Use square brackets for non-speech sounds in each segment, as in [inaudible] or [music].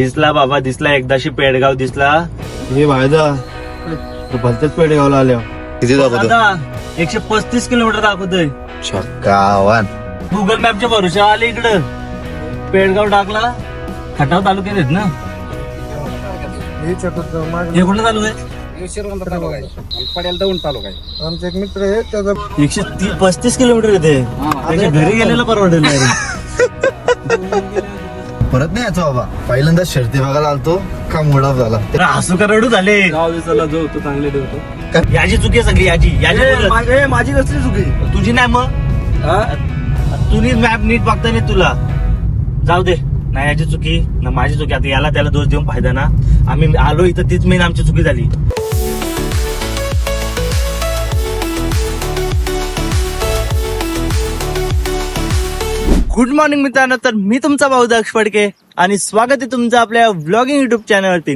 दिसला बाबा दिसला. एकदाशी पेडगाव दिसला. हे भायदा तू भलतेच पेडगावला आल्या. किती दाखवतो दादा एकशे पस्तीस किलोमीटर दाखवतोय छक्कावान गुगल मॅपच्या भरोशा आले इकडं. पेडगाव टाकला. खटाव तालुक्यात आहेत ना? हे कुठलं तालुका आहे. पडेल दौंड तालुका आहे. आमचा एक मित्र आहे त्याचा एकशे ती पस्तीस किलोमीटर येते घरी गेलेलं परवडेल नाही रे. [laughs] परत नाही यायचो बाबा. पहिल्यांदा शर्ती बघायला आलतो का मोडा झाला तर हसू का रडू झाले? गाव दिसायला जो होतो चांगले ठेवतो याची चुकी आहे सगळी याची. याची बोलत. माझी कसली चुकी? तुझी नाही मग? तुझी मॅप नीट बघता नाही तुला. जाऊ दे. नाही याची चुकी. ना माझी चुकी. आता याला त्याला दोष देऊन फायदा ना. आम्ही आलो इथं तीच मेन आमची चुकी झाली. गुड मॉर्निंग मित्रांनो. तर मी तुमचा भाऊ दक्ष फडके आणि स्वागत आहे तुमचं आपल्या व्लॉगिंग युट्यूब चॅनलवरती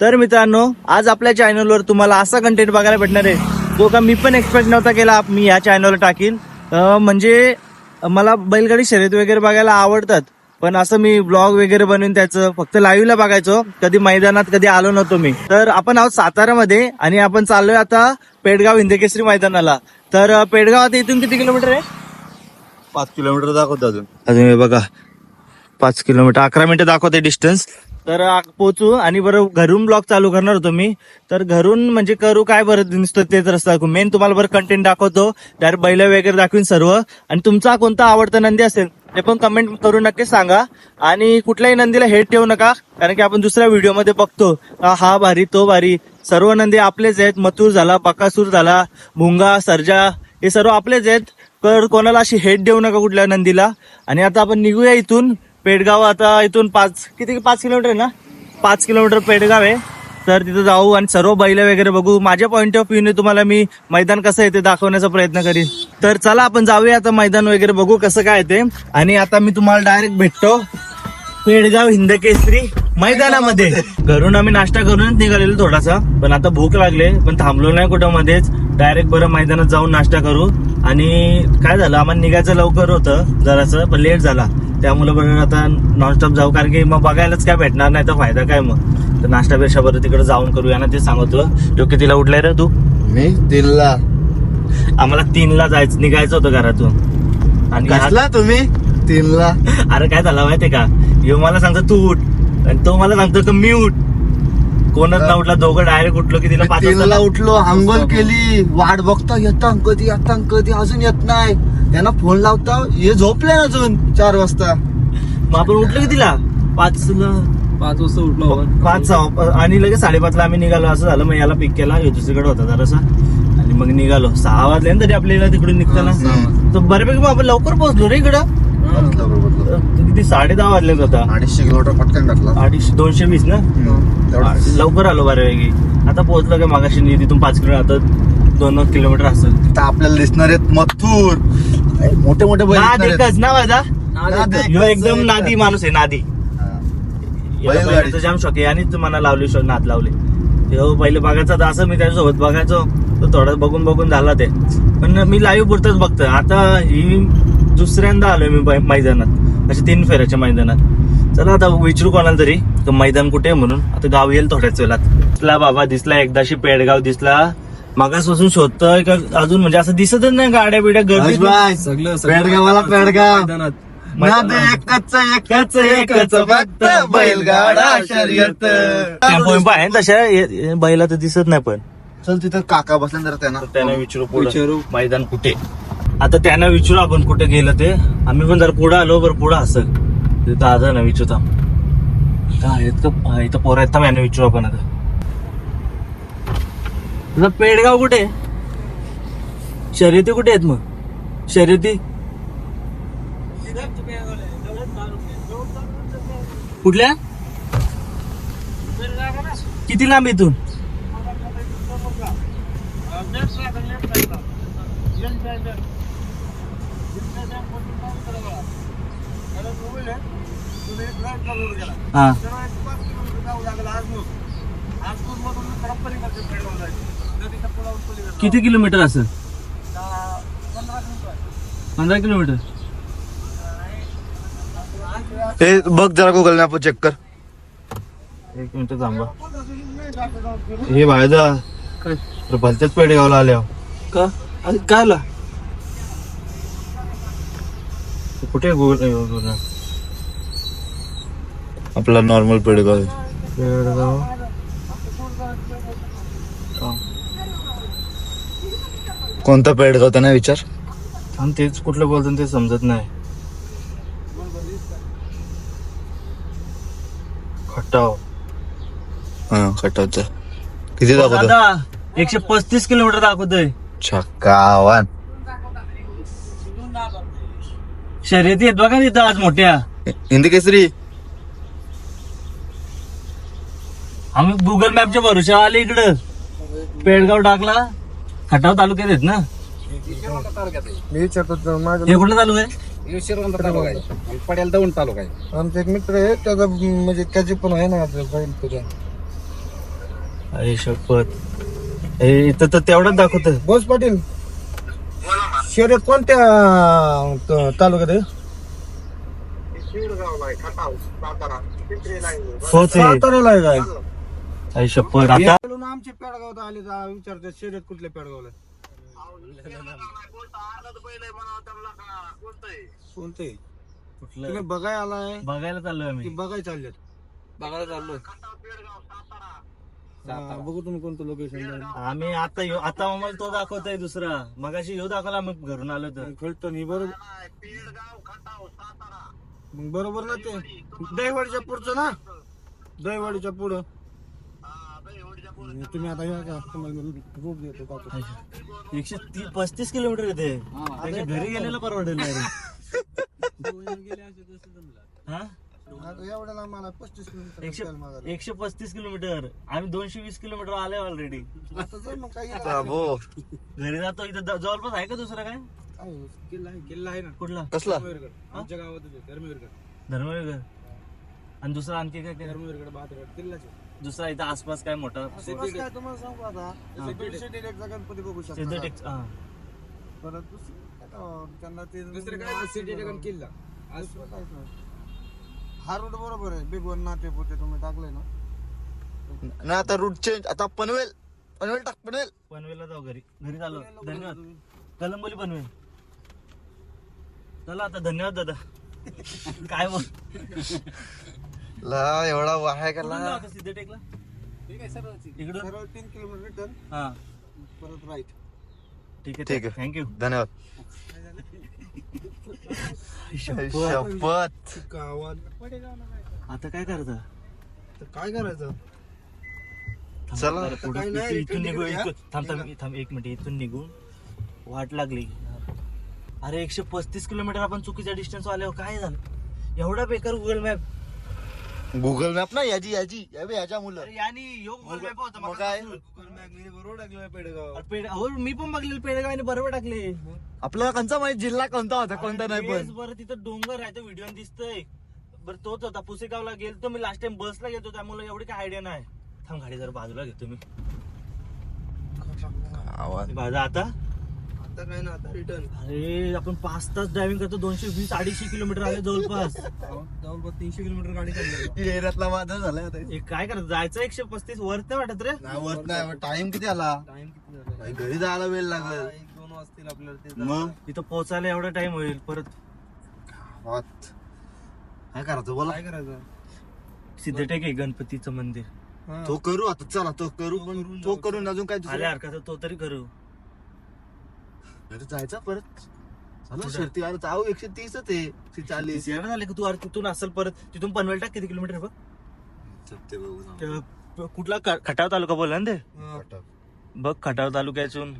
तर मित्रांनो आज आपल्या चॅनलवर तुम्हाला असा कंटेंट बघायला भेटणार आहे जो का मी पण एक्सपेक्ट नव्हता केला. मी या चॅनलवर टाकीन. म्हणजे मला बैलगाडी शर्यत वगैरे बघायला आवडतात पण असं मी ब्लॉग वगैरे बनवून त्याचं फक्त लाईव्हला बघायचो. कधी मैदानात कधी आलो नव्हतो मी. तर आपण आहोत साताऱ्यामध्ये आणि आपण चाललोय आता पेडगाव हिंदकेसरी मैदानाला. तर पेडगाव आता इथून किती किलोमीटर आहे? पाच किलोमीटर दाखवतो अजून. अजून हे बघा. पाच किलोमीटर अकरा मिनिटं दाखवते डिस्टन्स तर पोचू आणि बरं घरून ब्लॉग चालू करणार होतो मी. तर घरून म्हणजे करू काय बरं नुसतं तेच रस्ता मेन तुम्हाला बरं कंटेंट दाखवतो. त्यावर बैल वगैरे दाखवीन सर्व. आणि तुमचा कोणता आवडता नंदी असेल ते पण कमेंट करून नक्की सांगा. आणि कुठल्याही नंदीला हेट ठेवू नका कारण की आपण दुसऱ्या व्हिडिओमध्ये बघतो. हा भारी तो भारी. सर्व नंदी आपलेच आहेत. मथुर झाला बकासूर झाला भुंगा सर्जा हे सर्व आपलेच आहेत. कर कोणाला अशी हेट देऊ नका कुठल्या नंदीला. आणि आता आपण निघूया इथून पेडगाव. आता इथून पाच किती पाच किलोमीटर आहे ना? पाच किलोमीटर पेडगाव आहे. तर तिथं जाऊ आणि सर्व बैल वगैरे बघू. माझ्या पॉईंट ऑफ व्ह्यूने तुम्हाला मी मैदान कसं येते दाखवण्याचा प्रयत्न करीन. तर चला आपण जाऊया आता मैदान वगैरे बघू कसं काय ते. आणि आता मी तुम्हाला डायरेक्ट भेटतो. पेडगाव हिंदकेसरी. मैदानामध्ये. घरून आम्ही नाश्ता करूनच निघालेलो थोडासा. पण आता भूक लागले पण थांबलो नाही कुठं मध्येच डायरेक्ट बरं मैदानात जाऊन नाश्ता करू. आणि काय झालं आम्हाला निघायचं लवकर होतं जरासं पण लेट झाला. त्यामुळे बरं आता नॉनस्टॉप जाऊ कारण की मग बघायलाच काय भेटणार नाही तर फायदा काय मग? तर नाश्ता पेक्षा बरं तिकडे जाऊन करूया ना ते सांगतो. तो कितीला उठलाय रे तू? मी? दिल्ला आम्हाला तीनला जायचं निघायचं होतं घरातून. आणि कसला तुम्ही? तीनला? [laughs] अरे काय झालं माहितीये का? ह्यो मला सांगतो तू उठ. आणि तो मला सांगतो का मी उठ कोणच ना उठला दोघं डायरेक्ट उठलो की तिला पाच उठलो आंघोळ केली वाट बघता येता कधी येता कधी अजून येत नाही. यांना फोन लावता हे झोपले ना अजून चार वाजता. मग आपण उठलो की तिला? पाच पाच वाजता उठलो पाच सहा आणि लगेच साडेपाचला आम्ही निघालो. असं झालं मग याला पिक केला ह्यो दुसरीकडे होता जरासा. आणि मग निघालो. सहा वाजले ना तरी आपल्याला तिकडून निघताना. हा, तर बऱ्यापैकी मग आपण लवकर पोहोचलो रे इकडं. बदला बरोबर, बदला. किती साडे दहा वाजले होता अडीचशे किलोमीटर पटकन टाकला. अडीचशे दोनशे वीस ना? लवकर आलो बऱ्यापैकी. आता पोहोचलो का मागाशी तिथून पाच किलोमीटर आता दोन किलोमीटर असेल. आता आपल्याला दिसणार आहेत मथुर. मोठे मोठे बैल. एकच ना माझा? एकदम नादी माणूस आहे नादी. हा. जाम शॉक आहे आणि तुम्हाला लावली शो नाद लावले. पहिले बघायचा तर असं मी त्याच्यासोबत बघायचो. तो थोडं बघून बघून झाला ते. पण मी लाईव्ह पुरतच बघतो आता ही दुसऱ्यांदा आलोय मी मैदानात. असे तीन फेऱ्याच्या मैदानात. चला आता विचारू कोणाला तरी का मैदान कुठे आहे म्हणून? आता गाव येईल थोड्याच वेळात. दिसला बाबा दिसला एकदाशी पेडगाव दिसला मागासपासून शोधतोय का अजून? म्हणजे असं दिसतच नाही गाड्या बिड्या गर्दी सगळं पेडगावाला पेडगाव. एकच एकच एकच फक्त बैलगाडा शर्यत. टेम्पो बिम्पो आहे ना तशा बैला तर दिसत नाही पण. चल तिथं काका बसल्यानंतर तर त्यांना त्यांना विचारू विचारू. मैदान कुठे? आता त्यांना विचारू आपण कुठे गेलं ते. आम्ही पण जरा पुढं आलो बरं पुढं असं. तिथं दादा ना विचारता आहेत का इथं पोरं आहेत. का यांना विचारू आपण आता. तुझं पेडगाव कुठे? शर्यती कुठे आहेत मग? शर्यती? कुठल्या? किती लांब इथून? हा. किती किलोमीटर असेल पंधरा किलोमीटर. हे बघ जरा गुगल मॅप चेक कर. एक मिनिट थांबा. हे भायदा भलत्याच पेडगावला आल्या का? अरे काय ला कुठे गुगल आपला नॉर्मल पेडगाव. पेडगाव कोणता पेडगाव त्यांना विचार? आणि तेच कुठलं बोलतो ते समजत नाही. खटाव. हा खटावचा. किती दाखवतो? एकशे पस्तीस किलोमीटर दाखवतोय. छक्कावान शर्यती आहेत बघा तिथं आज मोठ्या? हिंदी केसरी. आम्ही गुगल मॅपच्या भरोशा आले इकडं. पेडगाव टाकला खटाव तालुक्यात आहेत ना? मी विचारतो माझं हे कुठलं तालुका आहे? शिरवंत तालुका आहे. दौंड तालुका आहे. आमचा एक मित्र आहे त्याचा म्हणजे त्याची पण आहे ना बैल तुझ्या अरे शपथ. हे इथं तर तेवढाच दाखवत बोस पाटील. शर्यत कोणत्या त- तालुक्यात आहे? होच आहे. साताऱ्याला आहे काय? अरे शपथ आता? आमचे पेडगावात आले विचारते शर्यत कुठल्या पेडगावला कोणते? कुठलं? तुम्ही बघाय आलाय? बघायला चाललोय की आम्ही बघाय चाललेत. बघायला चाललोय हा, बघू तुम्ही कोणतं लोकेशन आम्ही आता येऊ. आता आम्हाला तो दाखवतोय दुसरा. मगाशी येऊ दाखवला मग घरून आलो तर. कळतं नाही बरोबर मग बरोबर ना ते. दहीवाडीच्या पुढचं ना? दहीवाडीच्या पुढं. तुम्ही आता या का? तुम्हाला मी देतो एकशे ती पस्तीस किलोमीटर येते. त्याच्या घरी गेलेला परवडेल नाही रे. [laughs] हा? आता एवढ्याला मला पस्तीस किलोमीटर एकशे पस्तीस किलोमीटर. आम्ही दोनशे वीस किलोमीटर आले ऑलरेडी आता जर मग काही बाबो. घरी जातो इथं ज- जवळपास आहे का दुसरं काय? काय होत? किल्ला आहे किल्ला आहे ना. कुठला? कसला? धर्मवीरगड. आमच्या धर्मवीरगड. धर्मवीर आणि दुसरा आणखी काय काय धर्मवीरगड बहादरगड किल्लाचे दुसरा इथं आसपास काय मोठा? आसपास काय तुम्हाला सांगू आता? तुम्ही सिटीडेकचा गणपती बघू शकता. सिद्धटेक हा. परत दुसरं काय? तो, त्यांना ते दुसरे काय? सिटी किल्ला. आज दुसरं काहीच नाही. हा रोड बरोबर आहे. बिग वन नाते पोते तुम्ही टाकले ना. ना आता रूट चेंज आता पनवेल. पनवेल टाक पनवेल. पनवेलला जाऊ घरी. घरी चालू धन्यवाद. कलंबोली पनवेल. चला आता धन्यवाद दादा. काय मग ला एवढा वाहाय का ला सिद्धटेकला? ठीक आहे सर इकडून? सरळ तीन किलोमीटर रिटर्न हा. परत राईट ठीक आहे ठीक आहे. थँक्यू धन्यवाद. शपथ. गावात. आता काय करायचं? तर काय करायचं? थांब, चला. पुढं नाही, इथून- इथून इकडे निघू तिकडे इथून- थांब थांब थांब एक मिनिट इथून निघून वाट लागली. अरे एकशे पस्तीस किलोमीटर आपण चुकीच्या डिस्टन्स आल्यावर काय झालं? एवढा बेकार गुगल मॅप गुगल मॅप ना याची याची. या याच्या मुलं. यानी योग गुगल मॅप होता मग काय? बरोबर टाकलं पेडगाव. पेड हो मी पण बघलेलं पेडगाव बरोबर टाकले. आपल्याला कोणता माहीत? जिल्हा कोणता होता कोणता नाही पण. बरं तिथं डोंगर आहे तो व्हिडिओ दिसतोय. बरं तोच होता पुसेगावला गेलतो मी लास्ट टाइम बसला गेलो त्यामुळे एवढी काय आयडिया नाही. थांब गाडी जरा बाजूला घेतो मी. आवाज. बाजा आता? आता काय ना आता रिटर्न अरे आपण पाच तास ड्रायव्हिंग करतो दोनशे वीस अडीचशे किलोमीटर आले जवळपास. जवळपास तीनशे किलोमीटर गाडी चालली एरियातला माझा झालाय आता. हे काय करत जायचं एकशे पस्तीस वरत वाटत रे. नाही होत नाही टाइम किती आला? टाइम किती झाला? भाई, घरी जायला वेळ लागल. एक दोन वाजतील आपल्याला ते मग? इथं पोहोचायला एवढा टाइम होईल परत. काय करायचं बोला. काय करायचं? सिद्धटेक आहे गणपतीचं मंदिर? तो करू आता चला तो करू पण तो करून अजून काय दुसरं? हरकत तो तरी करू. तर जायचा परत. चला शर्ती. अरे जाऊ एकशे तीसच आहे. एकशे चाळीस. येणं झालं की तू? अरे तिथून असेल परत. तिथून पनवेल टाक किती किलोमीटर बघ. सत्य बघू ते प- कुठला क- खटाव तालुका बोलला ना ते? बघ खटाव तालुक्यातून.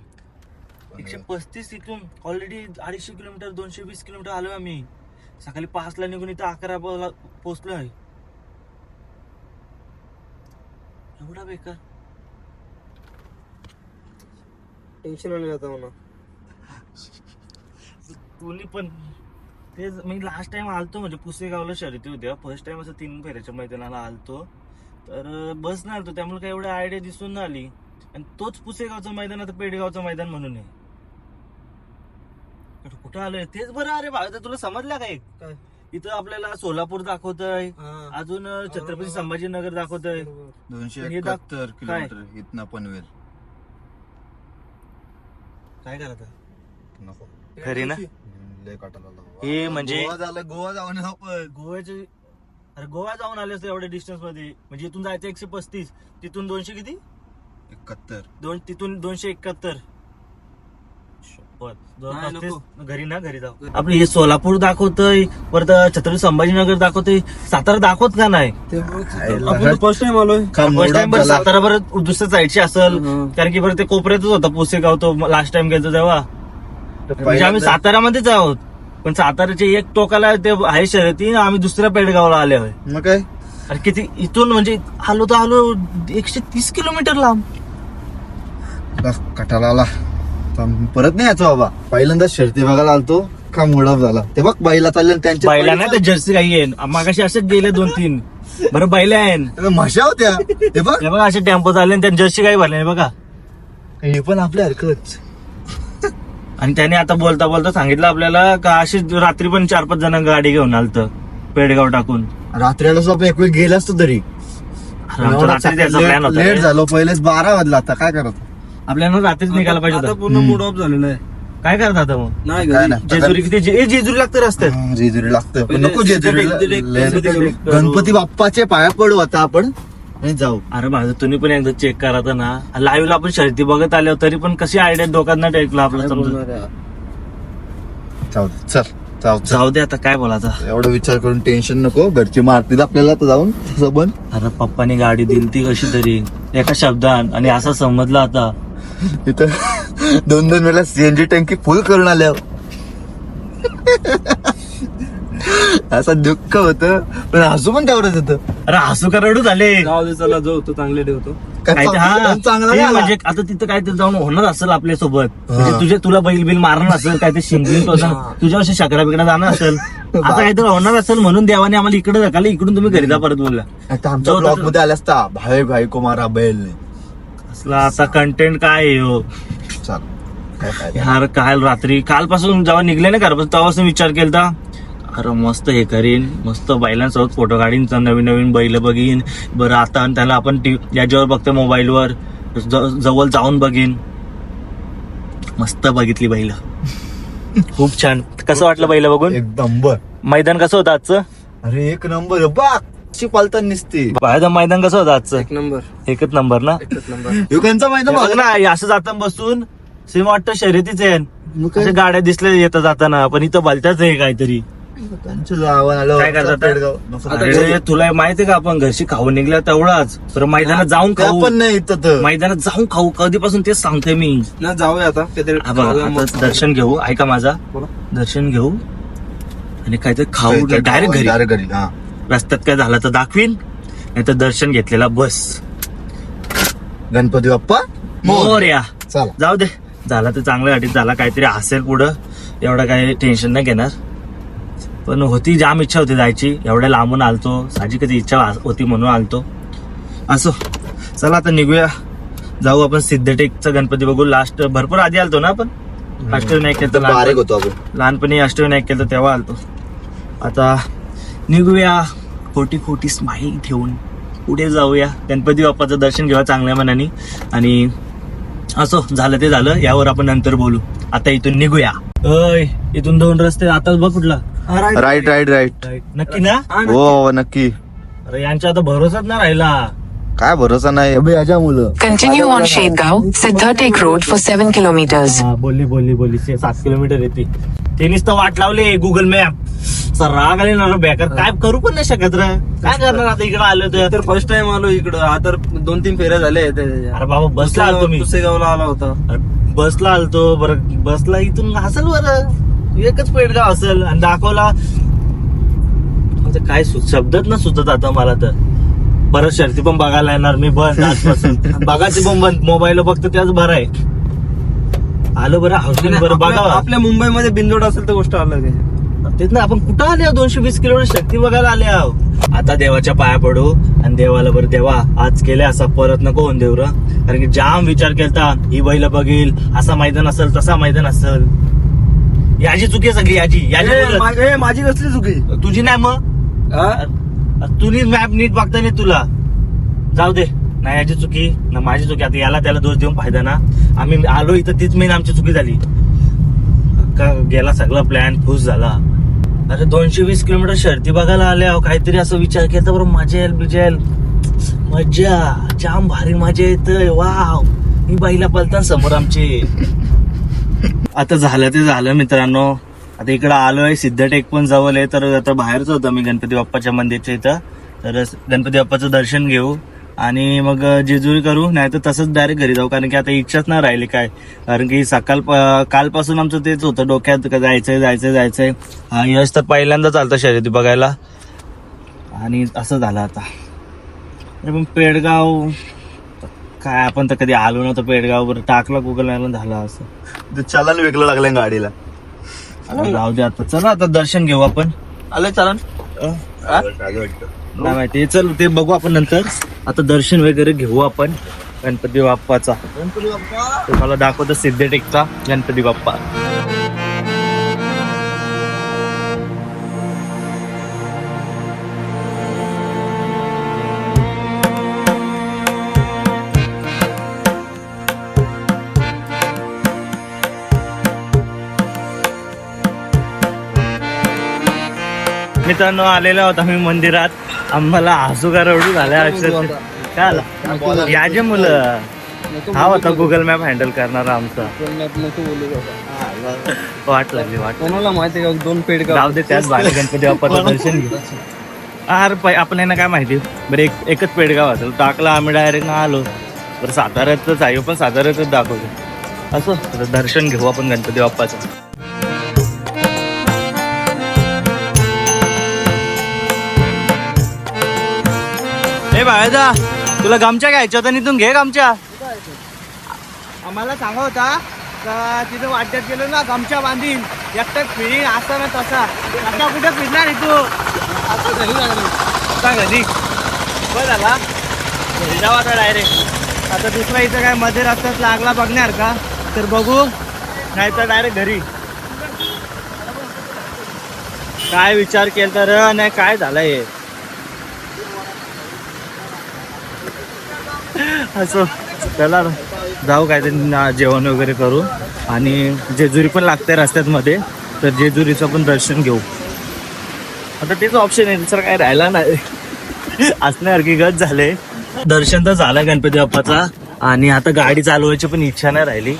एकशे पस्तीस इथून. ऑलरेडी अडीचशे किलोमीटर दोनशे वीस किलोमीटर आलो आम्ही. सकाळी पाच ला निघून इथं अकरा पोहोचलो आहे एवढा बेकार. टेन्शन आले आता म्हणा. कोणी पण. तेच मी लास्ट टाइम आलतो म्हणजे पुसेगावला शर्यती होत्या फर्स्ट टाइम असं तीन फेऱ्याच्या मैदानाला आलतो. तर बस नाही आलतो. त्यामुळे काही एवढी आयडिया दिसून नाही आली. आणि तोच पुसेगावचं मैदान आता पेडगावचं मैदान म्हणून आहे. कुठं आलोय? तेच बरं अरे भाऊ तुला समजलं काय काय? इथं आपल्याला सोलापूर दाखवतंय. हा. अजून छत्रपती संभाजीनगर दाखवतंय. बरोबर. दोनशे एकाहत्तर किलोमीटर इथनं पनवेल. काय करत नको. खरी ना? लय काटाला लागला. हे म्हणजे गोवा झालं गोवा जाऊन आपण गोव्याचे अरे गोवा जाऊन आले असते एवढ्या डिस्टन्समध्ये. म्हणजे इथून जायचं एकशे पस्तीस. तिथून दोनशे किती? एकाहत्तर. दोन तिथून दोनशे एकाहत्तर. शपथ. दोन नाही, पस्तीस. नको. घरी ना घरी जाऊ. आपलं हे सोलापूर दाखवतोय परत छत्रपती संभाजीनगर दाखवतोय. सातारा दाखवत का नाही? आपण फर्स्ट टाइम आलोय. फर्स्ट टाइम बरं. सातारा बरं दुसऱ्या साईडची असेल. हं. कारण की बरं ते कोपऱ्यातच होता पुसेगाव तो लास्ट टाइम गेलो तेव्हा. म्हणजे आम्ही सातारामध्येच आहोत. पण साताऱ्याच्या एक टोकाला ते आहे शर्यती आम्ही दुसऱ्या पेडगावला आले होय. मग काय? अरे किती इथून म्हणजे आलो तर आलो एकशे तीस किलोमीटर लांब. बस, कटाला आला. परत नाही यायचं बाबा. पहिल्यांदा शर्ती बघायला आलतो. का मोडा झाला? ते बघ बाईला चालले त्यांच्या बैला नाही तर जर्सी काही आहे मागाशी असेच गेले दोन तीन. बरं बैले आहे म्हशा होत्या. हे बघ. हे बघा असे टेम्पो चालले आणि त्यांनी जर्सी काही भरले बघा. हे पण आपल्या हरकत. आणि त्याने आता बोलता बोलता सांगितलं आपल्याला का अशी रात्री पण चार पाच जण गाडी घेऊन आलत पेडगाव टाकून. रात्रीला सुद्धा एक वेळ गेला असतो तरी. अरे आमचा रात्री त्याचा प्लॅन होता लेट. झालो पहिलेच बारा वाजला आता काय करत? आपल्याला रात्रीच निघायला पाहिजे आता होतं पूर्ण मूड ऑफ झालेला आहे. काय करत आता मग? नाही काय घरी. नाही. जेजुरी किती? जे- ए, जेजुरी लागतं रस्त्यात. हं, जेजुरी लागतं. पण पहिले नको जेजुरी गणपती बाप्पाचे पाया पडू आता आपण. आणि जाऊ. अरे माझं तुम्ही पण एकदा चेक करा तर ना. लाईव्हला आपण शर्ती बघत आलो तरी पण कशी आयडिया डोक्यात ना टेकला आपलं काय समजा? जाऊ दे. चल जाऊ चल. जाऊ दे आता काय बोलायचं? एवढा विचार करून टेन्शन नको घरचे मारतील आपल्याला तर जाऊन तसं पण अरे पप्पानी गाडी दिली ती कशी तरी. एका शब्दात आणि असं समजलं आता. इथं दोन दोन वेळा सीएनजी टँकी फुल करून आल्या असं दुःख होत पण हसू पण तेवढंच येतं. अरे हसू का रडू झाले. जाऊ दे चला जाऊ तो चांगले ठेवतो. काय ते- हा चांगला चांगला ते नाही आला. म्हणजे आता तिथं काय ते जाऊन होणार असेल आपल्यासोबत. म्हणजे तुझे तुला बैल बिल मारणार असेल काय ते शिंगली तुझ्या वर्षी शकरा बिकडा जाणार असेल. [laughs] आता काहीतरी होणार असेल म्हणून देवाने आम्हाला इकडे धकाले इकडून तुम्ही घरी जा परत बोलला. आता आमच्या ब्लॉगमध्ये आल्या असता भाई भाई को मारा बैल. असला आता कंटेंट काय आहे हो? चाल काय काय यार काल रात्री कालपासून जेव्हा निघले ना घरापासून तेव्हापासून विचार केलता. अरे मस्त हे करीन. मस्त बैलांसोबत फोटो काढीन तर नवीन नवीन बैल बघीन. बरं आता आणि त्याला आपण टी याच्यावर बघतो मोबाईलवर. जवळ जाऊन बघीन. मस्त बघितली बैल. [laughs] खूप छान. कसं वाटलं बैल बघून? एकदम बर मैदान कसं होतं आजचं? अरे एक नंबर बाग ची पालताना निसते. बाहेर मैदान कसं होतं आजचं? एक नंबर. एकच नंबर ना? एकच नंबर. [laughs] युगांचा माहिती बघ ना असं जाताना बसून सेम वाटतं शर्यतीच आहे. गाड्या दिसल्या येता जाताना पण इथं भलत्याच आहे काहीतरी. त्यांचं जावं आलं काय करतात? पेडगाव. नको आता सांगू. अरे तुला माहितीये का? आपण घरची खाऊन निघल्या तेवढाच. तर मैदानात जाऊन त्या खाऊ. पण नाही इथं तर. मैदानात जाऊन खाऊ. कधीपासून तेच सांगतोय मी. ना जाऊया आता. काहीतरी हा बघा खाऊया आता मस्त. दर्शन घेऊ. ऐका माझा. बोला. दर्शन घेऊ. आणि काहीतरी खाऊ. डायरेक्ट घरी. direct घरी हा. रस्त्यात काय झालं तर दाखवीन. नाही तर दर्शन घेतलेला बस. गणपती बाप्पा मोरया चला. जाऊ दे. झाला तर चांगल्या गाडीत झाला. काहीतरी असेल पुढं. एवढं काही टेन्शन नाही घेणार. पण होती जाम इच्छा होती जायची. एवढ्या लांबून आलतो. साहजिकच इच्छा होती म्हणून आलतो. असो चला आता निघूया. जाऊ आपण सिद्धटेकचा गणपती बघू. लास्ट भरपूर आधी आलतो ना आपण? अष्टविनायक केलं होतो आपण. लहानपणी अष्टविनायक केलं तेव्हा आलतो. आता निघूया. खोटी खोटी स्माईल ठेवून पुढे जाऊया. गणपती बाप्पाचं दर्शन घेऊया चांगल्या मनाने. आणि असो झालं ते झालं. यावर आपण नंतर बोलू. आता इथून निघूया. अय इथून दोन रस्ते. आताच बघ कुठला. राईट राईट राईट नक्की ना? हो हो, नक्की. अरे यांच्या आता भरोसाच ना राहिला. काय भरोसा नाही? अबे याच्या मुलं. Continue on Shedgaon, Siddhartek Road for 7 kilometers. हा, बोलली बोलली बोलली. से- सात किलोमीटर येते. त्यांनीच तर वाट लावली गुगल मॅप सर राग आले ना बेकार. काय करू पण नाही शकत रे. काय करणार आता इकडे आलो तर? तर फर्स्ट टाइम आलो इकडं. हा तर दोन तीन फेऱ्या झाले अरे बाबा बसला आलतो मी. पुसेगावला आला होता. अरे बसला आलतो. बरं बसला इथून असेल बरं एकच पेडगाव असेल आणि दाखवला. काय शब्दच ना सुचत आता मला तर. परत शर्ती पण बघायला येणार मी बंद आजपासून. [laughs] बघायची पण बंद. मोबाईल बघतो त्याच बरं आहे. आलो बरं हाऊसिंग बरं आपल्या- बघा. आपल्या मुंबईमध्ये बिंदोड असेल तर गोष्ट अलग आहे. तेच ना आपण कुठं आले? दोनशे वीस किलोमीटर शक्ती बघायला आले आहो. आता देवाच्या पाया पडू आणि देवाला बरं देवा आज केले असा परत नको होऊन देवरा. कारण की जाम विचार केलता ही बैल बघील असा मैदान असेल तसा मैदान असेल. याची चुकी आहे सगळी याची. बोलत. माझी कसली चुकी? तुझी नाही मग? हा? तुम्ही मॅप नीट बघता नाही तुला. जाऊ दे. नाही याची चुकी. ना माझी चुकी. आता याला त्याला दोष देऊन फायदा ना. आम्ही आलो इथं तीच मेन आमची चुकी झाली. का गेला सगळा प्लॅन खुश झाला. अरे दोनशे वीस किलोमीटर शर्ती बघायला आल्या काहीतरी असं विचार केला तर बरं मजा येईल बिजा येईल. मजा. जाम भारी मजा येतय. वाव. मी बाईला पलता समोर आमचे. आता झालं ते झालं मित्रांनो. आता इकडं आलोय सिद्धटेक पण जवळ आहे तर आता बाहेरच होतं मी गणपती बाप्पाच्या मंदिरच्या इथं. तर गणपती बाप्पाचं दर्शन घेऊ आणि मग जेजुरी करू नाही तर तसंच डायरेक्ट घरी जाऊ कारण की आता इच्छाच नाही राहिली काय. कारण की सकाळ कालपासून आमचं तेच होतं डोक्यात का जायचंय जायचंय जायचंय. हा यश तर पहिल्यांदा चालतं शर्यती बघायला. आणि असं झालं आता. पण पेडगाव काय आपण तर कधी आलो नव्हतं पेडगाव बरं टाकलं गुगल मॅपला झालं असं. ते चलन विकलं लागलं गाडीला. जाऊ दे आता. चला आता दर्शन घेऊ आपण. आलं चालन? नाही माहिती चल ते बघू आपण नंतर. आता दर्शन वगैरे घेऊ आपण. गणपती बाप्पाचा. तुम्हाला दाखवतो सिद्धटेकचा गणपती बाप्पा. मित्रांनो आलेला होता मी मंदिरात. आम्हाला हसू का रडू झाल्या अक्षर आला? याचे मुलं. हा होता गुगल मॅप हँडल करणारा आमचा. वाट लागली वाट कोणाला माहिती का? दोन पेड का? जाऊ दे त्याच बाले गणपती बाप्पाचं दर्शन घेऊ अरे पै- आपण यांना काय माहिती? बरं एक एकच पेडगाव असेल. टाकला आम्ही डायरेक्ट ना आलो. बरं साताऱ्यातच आहे पण साताऱ्यातच दाखवतो. असं दर्शन घेऊ आपण गणपती बाप्पाचं. ए बाळा तुला गमच्या घ्यायच्या होत्या इथून घे गमच्या. आम्हाला सांगा होता का वाट्यात गेलो ना गमच्या बांधील एकटं फिरीन असा ना तसा. आता कुठे फिरणार आहे तू? आता घरी. बरं झाला. घरी जाऊ आता डायरेक्ट आता दुसरा इथं काय मध्ये रस्त्यात लागला बघणार का? तर बघू. नाही तर डायरेक्ट घरी. काय विचार केला तर नाही काय झालंय? हे? असं चला जाऊ काय ना- जेवण वगैरे करू. आणि जेजुरी पण लागते रस्त्यात मध्ये तर जेजुरीचं पण दर्शन घेऊ. आता तेच ऑप्शन आहे दुसरं काय राहिला नाही. असण्यासारखी गत झाले. दर्शन तर झालं गणपती बाप्पाचा. आणि आता गाडी चालवायची पण इच्छा नाही राहिली.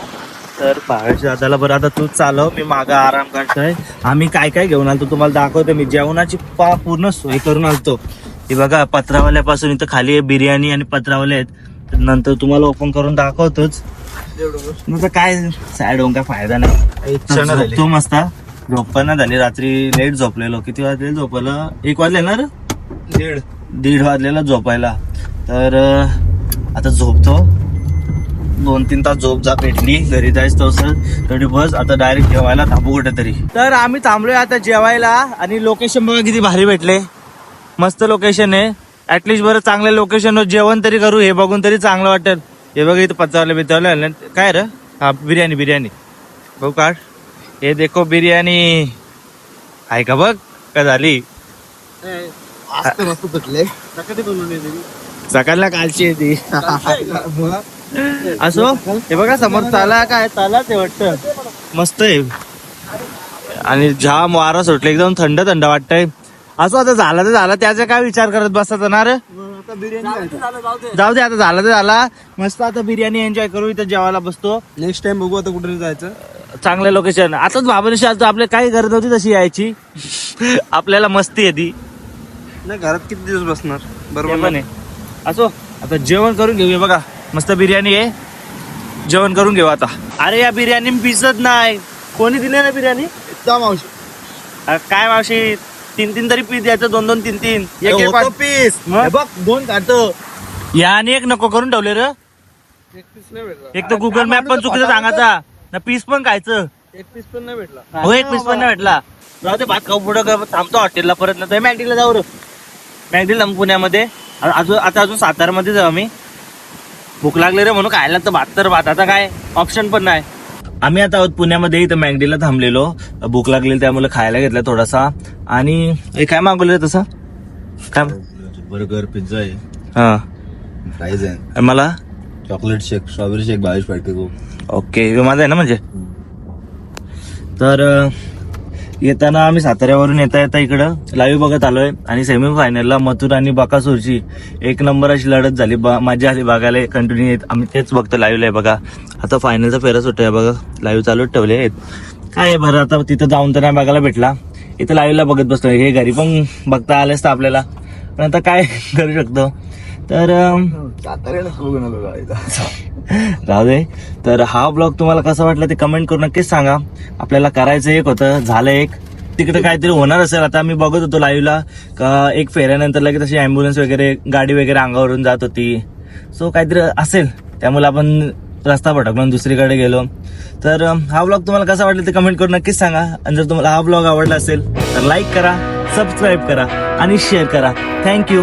तर पाहायच्या दादाला बरं आता तूच चालव मी मागं आराम करतोय. आम्ही काय काय घेऊन आलतो तुम्हाला दाखवतो. मी जेवणाची पा पूर्ण सोय करून आलतो. हे बघा पत्रावाल्यापासून इथं खाली बिर्याणी आणि पत्रावले आहेत. नंतर तुम्हाला ओपन करून दाखवतोच. नंतर काय सॅड होऊन काय फायदा नाही. झोपतो मस्त. झोप पण नाही झाली. रात्री लेट झोपलेलो. किती वाजले झोपायला? एक वाजले ना? दीड. दीड वाजलेला झोपायला. तर आता झोपतो. दोन तीन तास झोप जा भेटली घरी जायचं तर तेवढी बस आता डायरेक्ट जेवायला थांबू कुठेतरी. तर आम्ही थांबलोय आता जेवायला. आणि लोकेशन बघा किती भारी भेटले. मस्त लोकेशन आहे. ऍटलिस्ट बरं चांगल्या लोकेशन जेवण तरी करू हे बघून तरी चांगलं वाटेल. हे बघा इथं पचावले बिचावले आले. काय रे? हा बिर्याणी बिर्याणी. बघू काढ. हे देखो बिर्याणी. आहे का बघ? का झाली? सकाळला कालची आहे ती. असो हे बघा समोर ताला काय? तालाच आहे वाटतं. मस्त आहे. आणि जाम वारा सुटले. एकदम थंड थंड वाटतंय. असो आता झाला तर झाला. त्याचा काय विचार करत बसता ना रे? जाऊ दे आता झाला तर झाला. मस्त आता बिर्याणी एन्जॉय करू इथं जेवायला बसतो. नेक्स्ट टाइम बघू आता कुठे जायचं. चांगलं लोकेशन आताच बाबांशी आलतो आपल्या काही गरज नव्हती तशी यायची. आपल्याला मस्ती आहे ती. नाही घरात किती दिवस बसणार? ते बरोबर आहे. असो आता जेवण करून घेऊया बघा. मस्त बिर्याणी आहे. जेवण करून घेऊ आता. अरे या बिर्याणी पिसत नाही. कोणी दिली ना बिर्याणी? मावशी. अरे काय मावशी? तीन तीन तरी पीस द्यायचं दोन दोन तीन तीन. एक पीस मग? बघ दोन काढतो. या आणि एक नको करून ठेवले र. एक पीस नाही भेटला. एक तर गुगल मॅप पण चुकीचं सांगायचा. ना पीस पण खायचं. एक पीस पण नाही भेटला. हो एक पीस पण नाही भेटला. जाऊ दे भात खाऊ पुढं का थांबतो हॉटेलला परत. ना मॅगडीला जाऊ रे. मॅगडीला पुण्यामध्ये. आ- अजून आता अजून सातारमध्ये जाऊ आम्ही. भूक लागली रे म्हणून खायला तर भात तर भात. आता काय? ऑप्शन पण नाही. आम्ही आता आहोत पुण्यामध्ये. इथं मॅगडीला थांबलेलो. भूक लागलेली त्यामुळे खायला घेतला थोडासा. आणि हे काय मागवलं तसं? काय? बर्गर पिझ्झा आहे. हा. फ्राईज आहे. आणि मला? चॉकलेट शेक स्ट्रॉबेरी शेक बावीस गो. ओके हे माझं आहे ना म्हणजे? तर अं, येताना आम्ही साताऱ्यावरून येता येता इकडं लाईव्ह बघत आलोय आणि सेमी फायनलला मथुर आणि बकासूरची एक नंबर अशी लढत झाली. बा मजा आली बघायला कंटिन्यू येत. आम्ही तेच बघतो लाईव्हला आहे बघा. आता फायनलचा फेरा सुटतोय बघा. लाईव्ह चालूच ठेवले आहेत. काय आहे बरं आता तिथं जाऊन तर नाही बघायला भेटला. इथं लाईव्हला बघत बसतो हे घरी पण बघता आलं तर आपल्याला. पण आता काय [laughs] करू शकतो? तर राहू दे. तर हा ब्लॉग तुम्हाला कसा वाटला ते कमेंट करून नक्कीच सांगा. आपल्याला करायचं एक होतं झालं एक. तिकडे काहीतरी होणार असेल. आता मी बघत होतो लाईव्हला का एक फेऱ्यानंतर लगेच अशी ॲम्ब्युलन्स वगैरे गाडी वगैरे अंगावरून जात होती. सो काहीतरी असेल. त्यामुळे आपण रस्ता भटकलो दुसरीकडे गेलो. तर हा ब्लॉग तुम्हाला कसा वाटला ते कमेंट करून नक्कीच सांगा. आणि जर तुम्हाला हा ब्लॉग आवडला असेल तर लाईक करा सबस्क्राईब करा आणि शेअर करा. थँक्यू